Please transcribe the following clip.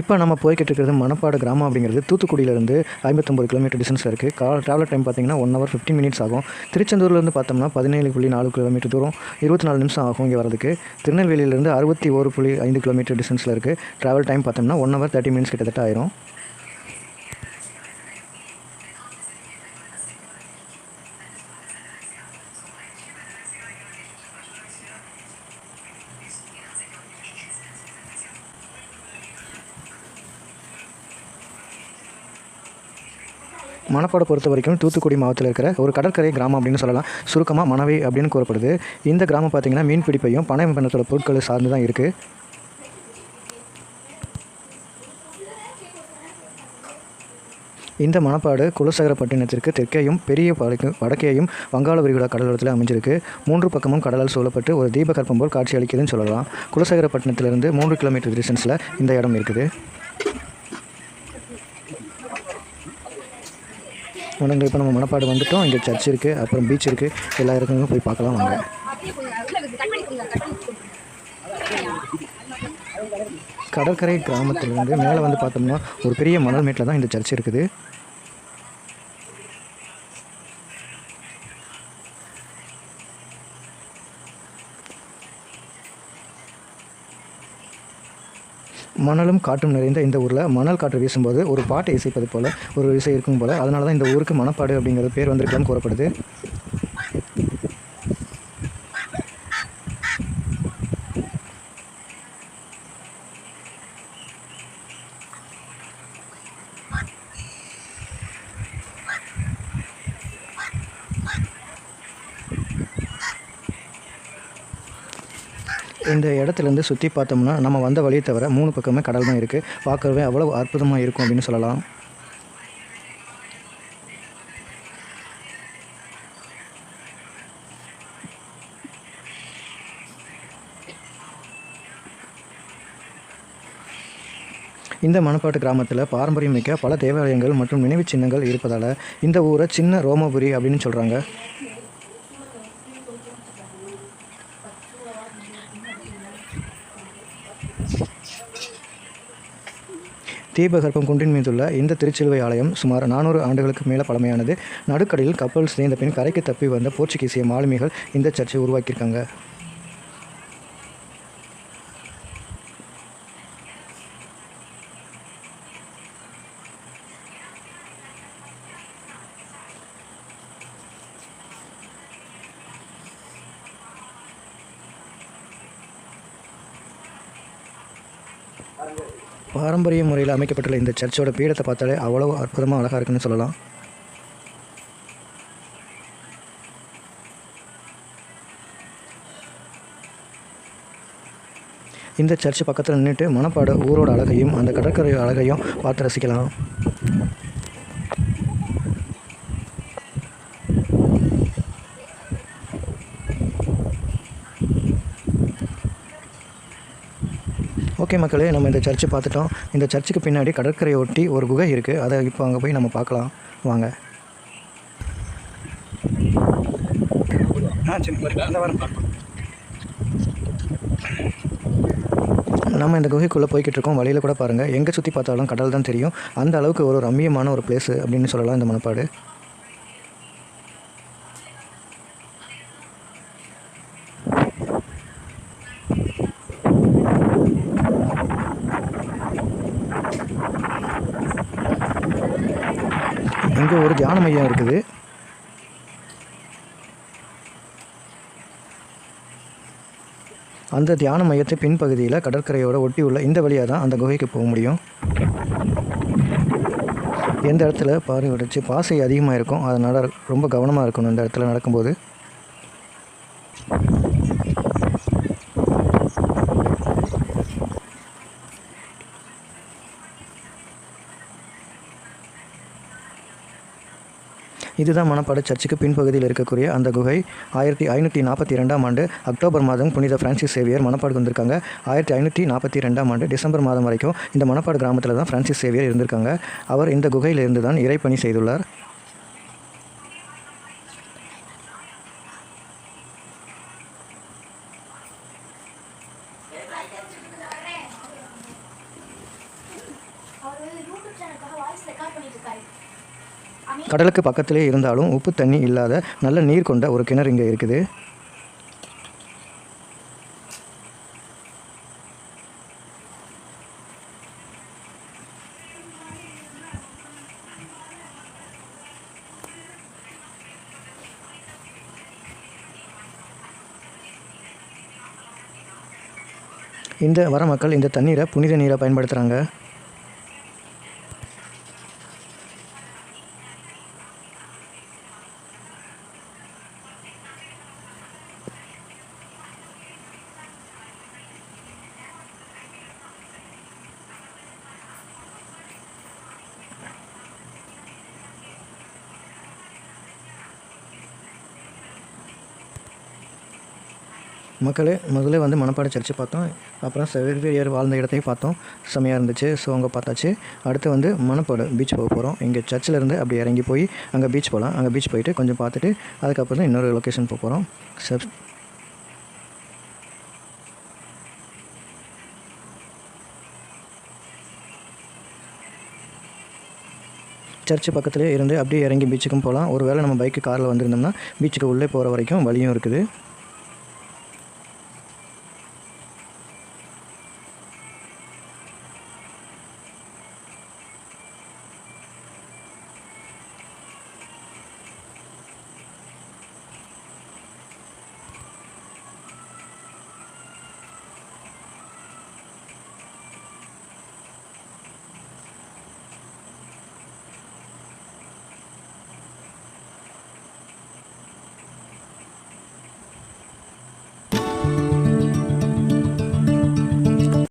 இப்போ நம்ம போய்கிட்டு இருக்கிறது மணப்பாடு கிராமம் அப்படிங்கிறது தூத்துக்குடியிலேருந்து ஐம்பத்தொம்பது கிலோமீட்டர் டிஸ்டன்ஸில் இருக்குது கா ட்ராவல் டைம் பார்த்தீங்கன்னா ஒன் ஹவர் ஃபிஃப்டின் மினிட்ஸ் ஆகும். திருச்செந்தூர்லேருந்து பார்த்தோம்னா பதினேழு புள்ளி நாலு கிலோமீட்டர் தூரம் இருபத்தி நாலு நிமிஷம் ஆகும் இங்கே வரதுக்கு திருநெல்வேலியிலேருந்து அறுபத்தி ஒரு புள்ளி ஐந்து கிலோமீட்டர் டிஸ்டன்ஸில் இருக்குது ட்ராவல் டைம் பார்த்தோம்னா ஒன் ஹவர் தேர்ட்டி மினிட்ஸ் கிட்டத்தட்ட ஆயிரும். மணப்பாடை பொறுத்த வரைக்கும் தூத்துக்குடி மாவட்டத்தில் இருக்கிற ஒரு கடற்கரை கிராமம் அப்படின்னு சொல்லலாம். சுருக்கமாக மணவை அப்படின்னு கூறப்படுது. இந்த கிராமம் பார்த்தீங்கன்னா மீன் பிடிப்பையும் பனை பண்ணத்தோட பொருட்களை சார்ந்து தான் இருக்குது இந்த மணப்பாடு குலசகரப்பட்டினத்திற்கு தெற்கேயும் பெரிய படக்கு வடக்கேயும் வங்காள விரிகுடா கடலோரத்தில் அமைஞ்சிருக்கு. மூன்று பக்கமும் கடலால் சூழப்பட்டு ஒரு தீபகற்பம் போல் காட்சி அளிக்குதுன்னு சொல்லலாம் குலசகரப்பட்டினத்திலிருந்து மூன்று கிலோமீட்டர் டிஸ்டன்ஸில் இந்த இடம் இருக்குது. உடனே இப்போ நம்ம மணப்பாடு வந்துட்டோம். இங்கே சர்ச் இருக்குது அப்புறம் பீச் இருக்குது எல்லா இடத்துலையும் போய் பார்க்கலாம் வாங்க. கடற்கரை கிராமத்திலிருந்து மேலே வந்து பார்த்தோம்னா ஒரு பெரிய மணல் மேட்டில் தான் இந்த சர்ச் இருக்குது. மணலும் காட்டும் நிறைந்த இந்த ஊரில் மணல் காற்று வீசும்போது ஒரு பாட்டை இசைப்பது போல் ஒரு இசை இருக்கும் போல் அதனால தான் இந்த ஊருக்கு மணப்பாடு அப்படிங்கிற பேர் வந்திருக்கலாம்னு கூறப்படுது. இந்த இடத்துலேருந்து சுற்றி பார்த்தோம்னா நம்ம வந்த வழியை தவிர மூணு பக்கமே கடல் தான் இருக்குது பார்க்கவே அவ்வளோ அற்புதமாக இருக்கும் அப்படின்னு சொல்லலாம். இந்த மணப்பாட்டு கிராமத்தில் பாரம்பரியமிக்க பல தேவாலயங்கள் மற்றும் நினைவுச் சின்னங்கள் இருப்பதால் இந்த ஊரை சின்ன ரோமபுரி அப்படின்னு சொல்கிறாங்க தீபகற்பம் குன்றின் மீதுள்ள இந்த திருச்சிலுவை ஆலயம் சுமார் நானூறு ஆண்டுகளுக்கு மேலே பழமையானது. நடுக்கடலில் கப்பல் சிதைந்த பின் கரைக்கு தப்பி வந்த போர்ச்சுகீசிய மாலுமிகள் இந்த சர்ச்சை உருவாக்கியிருக்காங்க. பாரம்பரிய முறையில் அமைக்கப்பட்டுள்ள இந்த சர்ச்சோட பீடத்தை பார்த்தாலே அவ்வளோ அற்புதமாக அழகாக இருக்குன்னு சொல்லலாம். இந்த சர்ச் பக்கத்தில் நின்றுட்டு மணப்பாடு ஊரோட அழகையும் அந்த கடற்கரை அழகையும் பார்த்து ரசிக்கலாம். ஓகே மக்களே நம்ம இந்த சர்ச்சை பார்த்துட்டோம். இந்த சர்ச்சுக்கு பின்னாடி கடற்கரையை ஒட்டி ஒரு குகை இருக்குது அதை இப்போ அங்கே போய் நம்ம பார்க்கலாம். வாங்க. நம்ம இந்த குகைக்குள்ளே போய்கிட்டு இருக்கோம். வழியில் கூட பாருங்கள் எங்கே சுற்றி பார்த்தாலும் கடல் தான் தெரியும். அந்த அளவுக்கு ஒரு ரம்மியமான ஒரு பிளேஸு அப்படின்னு சொல்லலாம் இந்த மனப்பாடு. இங்கே ஒரு தியான மையம் இருக்குது. அந்த தியான மையத்தை பின்பகுதியில் கடற்கரையோட ஒட்டி உள்ள இந்த வழியாக தான் அந்த குகைக்கு போக முடியும். எந்த இடத்துல பாறை உடைச்சி பாசை அதிகமாக இருக்கும் அதனால் ரொம்ப கவனமாக இருக்கணும். இந்த இடத்துல நடக்கும்போது. இதுதான் மணப்பாடு சர்ச்சுக்கு பின்பகுதியில் இருக்கக்கூடிய அந்த குகை. ஆயிரத்தி ஐநூற்றி நாற்பத்தி ரெண்டாம் ஆண்டு அக்டோபர் மாதம் புனித பிரான்சிஸ் சேவியர் மணப்பாடுக்கு வந்திருக்காங்க. ஆயிரத்தி ஐநூற்றி நாற்பத்தி ரெண்டாம் ஆண்டு டிசம்பர் மாதம் வரைக்கும் இந்த மணப்பாடு கிராமத்தில் தான் பிரான்சிஸ் சேவியர் இருந்திருக்காங்க. அவர் இந்த குகையிலிருந்து தான் இறைப்பணி செய்துள்ளார். ரெக்கார்ட் பண்ணிட்டு இருக்காரு. கடலுக்கு பக்கத்திலே இருந்தாலும் உப்பு தண்ணி இல்லாத நல்ல நீர் கொண்ட ஒரு கிணறு இங்கே இருக்குது. இந்த வர மக்கள் இந்த தண்ணீரை புனித நீரை பயன்படுத்துகிறாங்க மக்களே முதல்ல வந்து மணப்பாறை சர்ச்சு பார்த்தோம். அப்புறம் செவேரியார் வாழ்ந்த இடத்தையும் பார்த்தோம். செம்மையாக இருந்துச்சு. ஸோ அங்கே பார்த்தாச்சு. அடுத்து வந்து மணப்பாடு பீச் போக போகிறோம் இங்கே சர்ச்சில் இருந்து அப்படி இறங்கி போய் அங்கே பீச் போகலாம் அங்கே பீச் போயிட்டு கொஞ்சம் பார்த்துட்டு அதுக்கப்புறம் தான் இன்னொரு லொக்கேஷன் போக போகிறோம் சப் சர்ச்சு பக்கத்துலேயே இருந்து அப்படியே இறங்கி பீச்சுக்கும் போகலாம் ஒரு வேளை நம்ம பைக்கு காரில் வந்திருந்தோம்னா பீச்சுக்கு உள்ளே போகிற வரைக்கும் வழியும் இருக்குது.